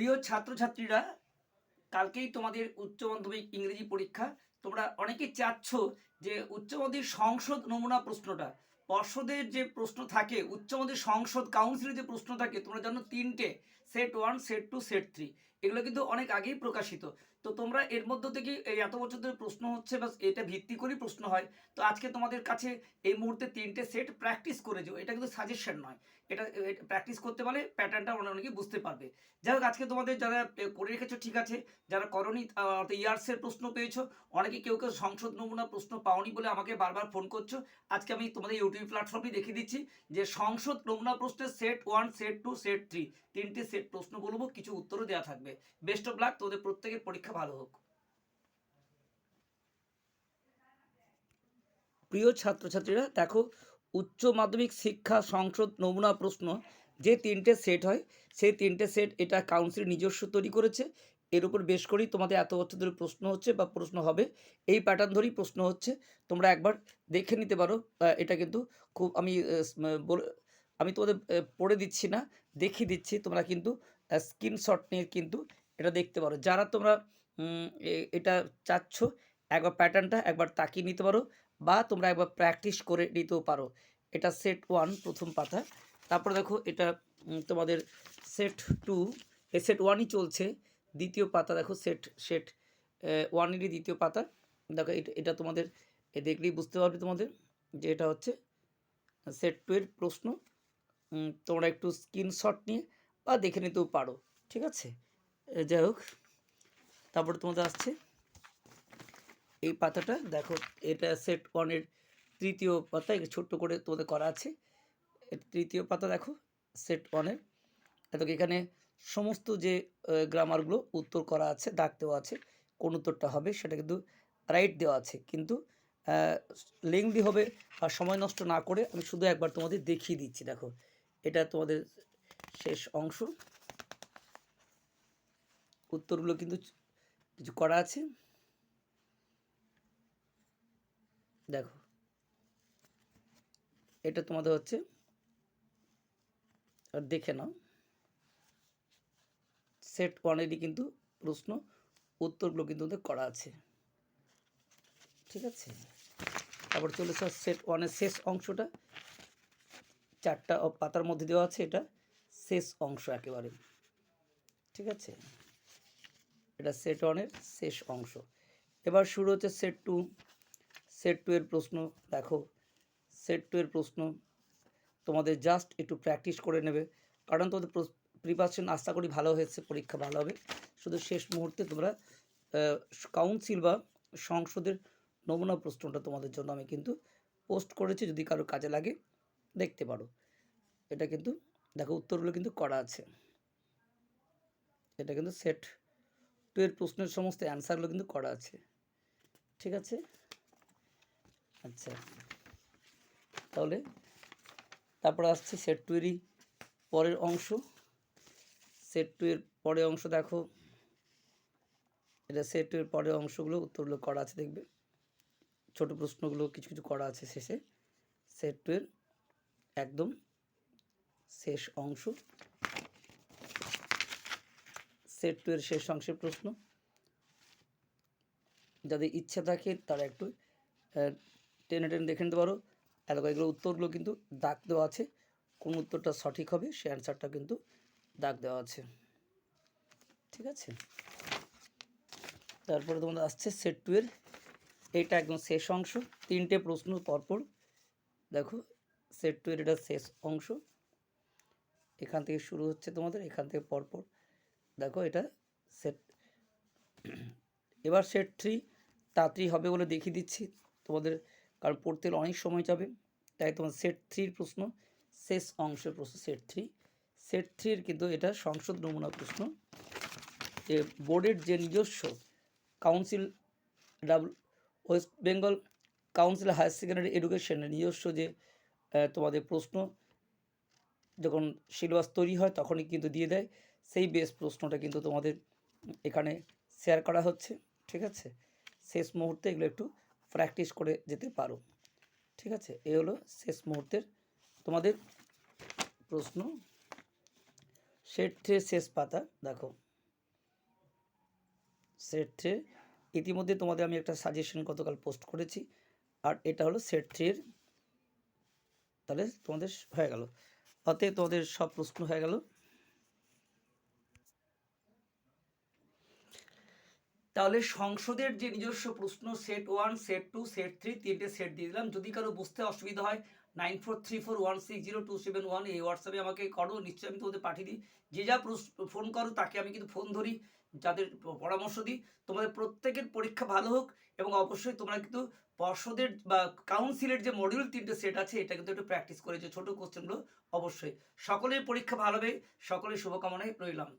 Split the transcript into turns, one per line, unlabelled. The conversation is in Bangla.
প্রিয় ছাত্রছাত্রীরা, কালকেই তোমাদের উচ্চ মাধ্যমিক ইংরেজি পরীক্ষা। তোমরা অনেকে চাচ্ছ যে উচ্চ মাধ্যমিক সংসদ নমুনা প্রশ্নটা, পর্ষদের যে প্রশ্ন থাকে, উচ্চ মাধ্যমিক সংসদ কাউন্সিলের যে প্রশ্ন থাকে, তোমরা জানো তিনটে, set one, set two, set three, এগুলো কিন্তু অনেক আগেই প্রকাশিত। তো তোমরা এর মধ্য থেকে এই এত বছর ধরে প্রশ্ন হচ্ছে বা এটা ভিত্তি করেই প্রশ্ন হয়। তো আজকে তোমাদের কাছে এই মুহূর্তে তিনটে সেট প্র্যাকটিস করে যাও, এটা কিন্তু সাজেশন নয়। এটা প্র্যাকটিস করতে পারলে প্যাটার্নটা অনেকে বুঝতে পারবে। যাই হোক, আজকে তোমাদের যারা করে রেখেছো, ঠিক আছে, যারা করনি ইয়ার্সের প্রশ্ন পেয়েছ, অনেকে কেউ কেউ সংসদ নমুনা প্রশ্ন পাওনি বলে আমাকে বারবার ফোন করছ। আজকে আমি তোমাদের ইউটিউব প্ল্যাটফর্মে দেখিয়ে দিচ্ছি যে সংসদ নমুনা প্রশ্নের set one set two set three তিনটে সেট প্রশ্ন বলব, কিছু উত্তরও দেওয়া থাকবে। বেস্ট অফ লাক তোদের প্রত্যেকের পরীক্ষা ভালো হোক। প্রিয় ছাত্রছাত্রীরা, দেখো, উচ্চ মাধ্যমিক শিক্ষা সংসদ নমুনা প্রশ্ন, যে তিনটে সেট হয়, সেই তিনটে সেট এটা কাউন্সিল নিজস্ব তৈরি করেছে। এর উপর বেশ করেই তোমাদের এত বছর ধরে প্রশ্ন হচ্ছে বা প্রশ্ন হবে। এই প্যাটার্ন ধরেই প্রশ্ন হচ্ছে। তোমরা একবার দেখে নিতে পারো। এটা কিন্তু খুব আমি আমি তোমাদের পড়ে দিচ্ছি না, দেখিয়ে দিচ্ছি। তোমরা কিন্তু স্ক্রিনশট নিয়ে কিন্তু এটা দেখতে পারো। যারা তোমরা এটা চাচ্ছ, একবার প্যাটার্নটা একবার তাকিয়ে নিতে পারো বা তোমরা একবার প্র্যাকটিস করে নিতেও পারো। এটা সেট ওয়ান প্রথম পাতা। তারপরে দেখো এটা তোমাদের সেট টু এ সেট ওয়ানই চলছে। দ্বিতীয় পাতা দেখো সেট সেট ওয়ানেরই দ্বিতীয় পাতা। দেখো এটা এটা তোমাদের, এ, দেখলেই বুঝতে পারবে তোমাদের যে এটা হচ্ছে সেট টু এর প্রশ্ন। তোমরা একটু স্ক্রিনশট নিয়ে বা দেখে নিতেও পারো। ঠিক আছে? যাই হোক। তারপরে তোমাদের আসছে। এই পাতাটা দেখো, এটা সেট ওয়ানের তৃতীয় পাতা একটু ছোট্ট করে তোমাদের করা আছে। তৃতীয় পাতা দেখো সেট ওয়ানের দেখো, এখানে সমস্ত যে গ্রামারগুলো উত্তর করা আছে, দাগ দেওয়া আছে, কোন উত্তরটা হবে সেটা কিন্তু রাইট দেওয়া আছে। কিন্তু লেংদি হবে আর সময় নষ্ট না করে আমি শুধু একবার তোমাদের দেখিয়ে দিচ্ছি, দেখো। এটা তোমাদের শেষ অংশ। উত্তরগুলো কিন্তু কিছু করা আছে? দেখো। এটা তোমাদের হচ্ছে, আর দেখে নাও। সেট ওয়ানেরই কিন্তু প্রশ্ন, উত্তরগুলো কিন্তু ওদের করা আছে। ঠিক আছে? তারপর চলে এসো সেট ওয়ানের শেষ অংশটা। চারটা পাতার মধ্যে দেওয়া আছে এটা। শেষ অংশ একেবারে। ঠিক আছে? এটা সেট ওয়ানের শেষ অংশ। এবার শুরু হচ্ছে সেট টু সেট টু এর প্রশ্ন, দেখো সেট টু এর প্রশ্ন তোমাদের জাস্ট একটু প্র্যাকটিস করে নেবে। কারণ তোমাদের প্রিপারেশন আশা করি ভালো হয়েছে, পরীক্ষা ভালো হবে। শুধু শেষ মুহূর্তে তোমরা কাউন্সিল বা সংসদের নমুনা প্রশ্নটা তোমাদের জন্য আমি কিন্তু পোস্ট করেছি, যদি কারও কাজে লাগে, দেখতে পারো। এটা কিন্তু, দেখো, উত্তরগুলো কিন্তু করা আছে। এটা কিন্তু সেট টু এর প্রশ্নের সমস্ত অ্যান্সারগুলো কিন্তু করা আছে। ঠিক আছে? আচ্ছা। তাহলে তারপর আসছে সেট টু এরই পরের অংশ। সেট টু এর পরের অংশ দেখো। এটা সেট টু এর পরের অংশগুলো উত্তরগুলো করা আছে, দেখবে। ছোট প্রশ্নগুলো কিছু কিছু করা আছে শেষে। সেট টু এর একদম শেষ অংশ। সেট টু এর শেষ অংশের প্রশ্ন। যাদের ইচ্ছা থাকে তারা একটু টেনে টেনে দেখে নিতে পারো। কয়েকগুলো উত্তরগুলো কিন্তু দাগ দেওয়া আছে। কোন উত্তরটা সঠিক হবে সে অ্যান্সারটা কিন্তু দাগ দেওয়া আছে। ঠিক আছে? তারপরে তোমাদের আসছে সেট টু এর। এইটা একদম শেষ অংশ। তিনটে প্রশ্ন পরপর। দেখো, সেট টু এর এটা শেষ অংশ। এখান থেকে শুরু হচ্ছে তোমাদের, এখান থেকে পরপর। দেখো এটা সেট এবার সেট থ্রি তাড়াতাড়ি হবে বলে দেখিয়ে দিচ্ছি তোমাদের, কারণ পড়তে অনেক সময় যাবে, তাই তোমার সেট থ্রির প্রশ্ন, শেষ অংশের প্রশ্ন সেট থ্রি সেট থ্রির কিন্তু এটা সংসদ নমুনা প্রশ্ন, যে বোর্ডের যে নিজস্ব council double West Bengal council higher secondary এডুকেশনের নিজস্ব যে তোমাদের প্রশ্ন, যখন সিলেবাস তৈরি হয় তখনই কিন্তু দিয়ে দেয় সেই বেস প্রশ্নটা কিন্তু তোমাদের এখানে শেয়ার করা হচ্ছে, ঠিক আছে? শেষ মুহূর্তে এগুলো একটু প্র্যাকটিস করে যেতে পারো, ঠিক আছে? এ হলো শেষ মুহূর্তের তোমাদের প্রশ্ন। থ্রির শেষ পাতা, দেখো। সেট ইতিমধ্যে তোমাদের আমি একটা সাজেশন গতকাল পোস্ট করেছি, আর এটা হলো সেট থ্রির তাহলে তোমাদের হয়ে গেল। অতএব তোমাদের সব প্রশ্ন হয়ে গেল। তাহলে সংসদের যে নিজস্ব প্রশ্ন set one set two set three তিনটে সেট দিয়ে দিলাম। যদি কারও বুঝতে অসুবিধা হয় nine four three four one six zero two seven one এই হোয়াটসঅ্যাপে আমাকে করো, নিশ্চয়ই আমি তোমাদের পাঠিয়ে দিই। যে যা ফোন করো, তাকে আমি কিন্তু ফোন ধরি, যাদের পরামর্শ দিই। তোমাদের প্রত্যেকের পরীক্ষা ভালো হোক এবং অবশ্যই তোমরা কিন্তু পর্ষদের বা কাউন্সিলের যে মডিউল তিনটে সেট আছে, এটা কিন্তু একটু প্র্যাকটিস করে যে ছোটো কোশ্চেনগুলো অবশ্যই। সকলের পরীক্ষা ভালো হবে, সকলের শুভকামনায় রইলাম।